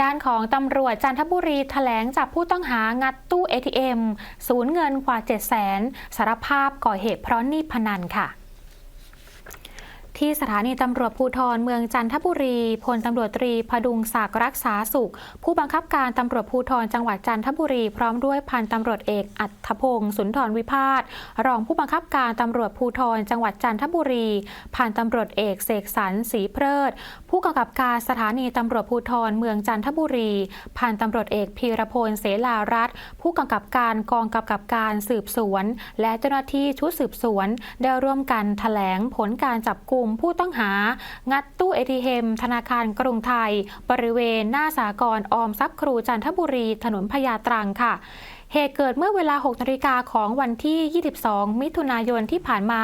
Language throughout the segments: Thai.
ด้านของตำรวจจันทบุรีแถลงจับผู้ต้องหางัดตู้ ATM สูญเงินกว่า 7 0 0 0 0 0สารภาพก่อเหตุเพราะหนี้พนันค่ะ ที่สถานีตำรวจภูธรเมืองจันทบุรีพลตำรวจตรีพดุงศักดิ์รักษาสุข ผู้บังคับการตำรวจภูธรจังหวัดจันทบุรี พร้อมด้วยพันตำรวจเอกอัธพงศ์สุนทรวิพาทรองผู้บังคับการตำรวจภูธรจังหวัดจันทบุรีพันตำรวจเอกเสกสรรศรีเพลิด ผู้กำกับการสถานีตำรวจภูธรเมืองจันทบุรีพันตำรวจเอกพีรพลเสลารัตผู้กำกับการกองกำกับการสืบสวน และเจ้าหน้าที่ชุดสืบสวน ได้ร่วมกันแถลงผลการจับกลุ่มผู้ต้องหา งัดตู้เอทีเอมธนาคารกรุงไทย บริเวณหน้าสากรออมทรัพย์ครูจันทบุรี ถนนพญาตรังค่ะเหตุเกิดเมื่อเวลา 6 นาฬิกาของวันที่ 22 มิถุนายนที่ผ่านมา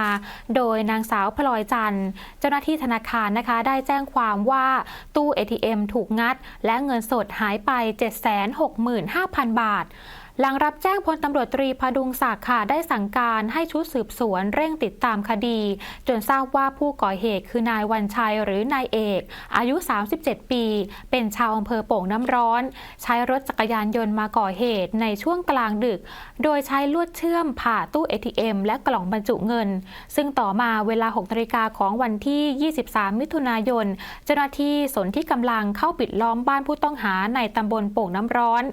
โดยนางสาวพลอยจันทร์ เจ้าหน้าที่ธนาคารนะคะ ได้แจ้งความว่าตู้ ATM ถูกงัด และเงินสดหายไป 765,000 บาท หลังรับแจ้งพลตำรวจตรีพดุงศักดิ์ค่ะได้สั่งการให้ชุดสืบสวนเร่งติดตามคดี จนทราบว่าผู้ก่อเหตุคือนายวันชัยหรือนายเอก อายุ 37 ปี เป็นชาวอำเภอโป่งน้ำร้อน ใช้รถจักรยานยนต์มาก่อเหตุในช่วงกลางดึก โดยใช้ลวดเชื่อมผ่าตู้ ATM และกล่องบรรจุเงิน ซึ่งต่อมาเวลา6นาฬิกาของวันที่ 23 มิถุนายน เจ้าหน้าที่สนที่กำลังเข้าปิดล้อมบ้านผู้ต้องหาในตำบลโป่งน้ำร้อน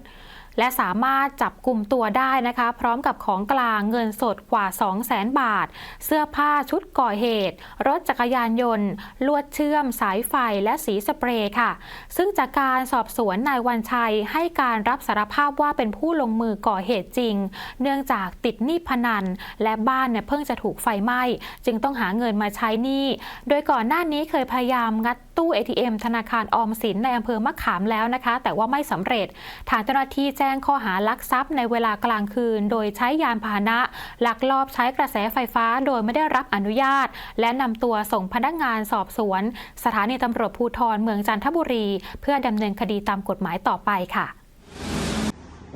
และสามารถจับกลุ่มตัวได้นะคะ พร้อมกับของกลางเงินสดกว่า 2 0 0แสนบาท เสื้อผ้าชุดก่อเหตุ รถจักรยานยนต์ ลวดเชื่อม สายไฟและสีสเปรย์ค่ะ ซึ่งจากการสอบสวนนายวันชัยให้การรับสารภาพว่าเป็นผู้ลงมือก่อเหตุจริง เนื่องจากติดหนี้พนัน และบ้านเนี่ยเพิ่งจะถูกไฟไหม้ จึงต้องหาเงินมาใช้หนี้ โดยก่อนหน้านี้เคยพยายามงัดตู้ ATM ธนาคารออมสินในอำเภอมะขามแล้วนะคะ แต่ว่าไม่สำเร็จ ทางเจ้าหน้าที่แจ้งข้อหาลักทรัพย์ในเวลากลางคืน โดยใช้ยานพาหนะ ลักลอบใช้กระแสไฟฟ้าโดยไม่ได้รับอนุญาต และนำตัวส่งพนักงานสอบสวน สถานีตำรวจภูธรเมืองจันทบุรี เพื่อดำเนินคดีตามกฎหมายต่อไปค่ะ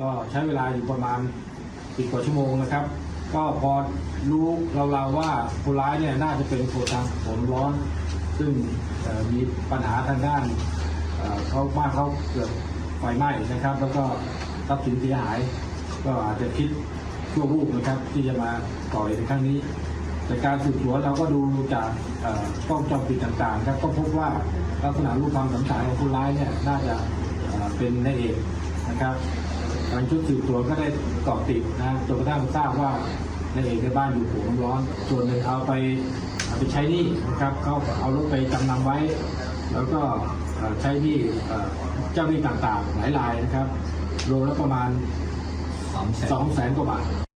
ก็ใช้เวลาอยู่ประมาณสิบกว่าชั่วโมงนะครับ ก็พอรู้เราๆว่าคนร้ายเนี่ยน่าจะเป็นคนทางผมร้อน ซึ่งมีปัญหาทางด้านเขาบ้านเขาเกิดไฟไหม้นะครับ แล้วก็ทรัพย์สินเสียหาย ก็อาจจะคิดชั่วรูปนะครับ ที่จะมาก่อเหตุในครั้งนี้แต่การสืบสวนเราก็ดูจากกล้องจรปิดต่างๆครับก็พบว่าลักษณะรูปความสันฐานของคนร้ายเนี่ยน่าจะเอ่อเป็นนายเอกนะครับทางชุดสืบสวนก็ได้เกาะติดนะจนกระทั่งทราบว่า นั่นเองในบ้านอยู่ผูกน้ำร้อน ส่วนหนึ่งเอาไปเอาไปใช้หนี้นะครับเขาเอารถไปจำนำไว้ แล้วก็ใช้หนี้เอ่เจ้าหนี้ต่างๆ หลายรายนะครับรวมแล้วประมาณสองแสนกว่าบาท